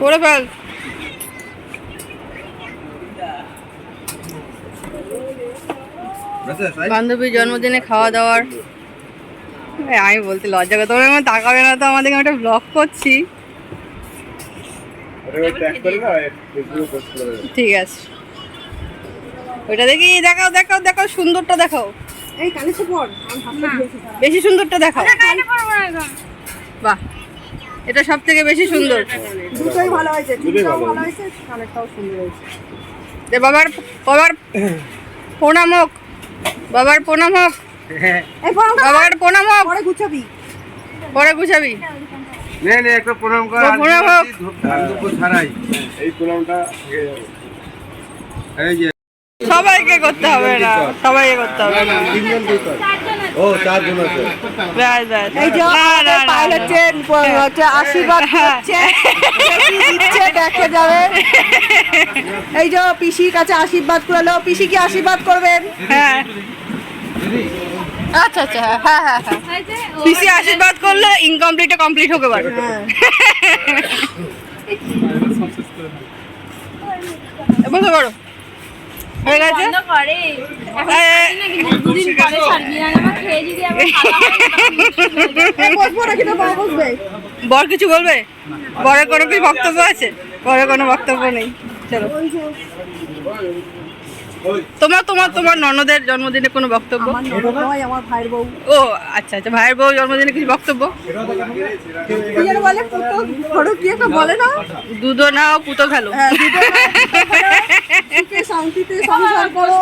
করে ফেল। বান্ধবীর জন্মদিনে খাওয়া দাওয়ার। আমি বলতে লজ্জা করে তোমরা আমার তাকাবে না তো আমাদের একটা ব্লগ করছি। ঠিক আছে। ওইটা দেখি দেখাও দেখাও দেখাও সুন্দরটা দেখাও। বেশি সুন্দরটা দেখাও। বাহ। এটা সব থেকে বেশি সুন্দর। দুটোই ভালো হয়েছে দুটোই ভালো হয়েছে। কানেরটাও সুন্দর হয়েছে। বাবার বাবার প্রণাম হোক। বাবার প্রণাম হোক। বাবার প্রণাম হোক। পরে গুছাবি। পরে গুছাবি। নে নে একটা প্রণাম কর। প্রণাম হোক। ছাড়াই। এই প্রণামটা এই যে সবাইকে করতে হবে না। সবাইকে করতে হবে। না তিনজন দুই ও চারজন আছে। এই যে হচ্ছে হচ্ছে আশীর্বাদ করছে দিচ্ছে দেখে যাবে। এই যে পিসির কাছে আশীর্বাদ করল পিসি কি আশীর্বাদ করবেন? হ্যাঁ। আচ্ছা আচ্ছা হ্যাঁ হ্যাঁ হ্যাঁ। পিসি আশীর্বাদ করলে ইনকমপ্লিটে কমপ্লিট হতে পারে হ্যাঁ। বসে পড়ো হয়ে গেছে? বর কিছু বলবে? বরের কোনো কি বক্তব্য আছে? বরের কোনো বক্তব্য নেই। চলো। তোমার তোমার তোমার ননদের জন্মদিনে কোনো বক্তব্য? আমার ননদ নয় আমার ভাইয়ের বউ। ও আচ্ছা আচ্ছা ভাইয়ের বউ জন্মদিনে কিছু বক্তব্য? বলে? পুতো ধরো কি একটা বলে না? দুধও নাও পুতো খেলো। হ্যাঁ শান্তিতে সংসার করো।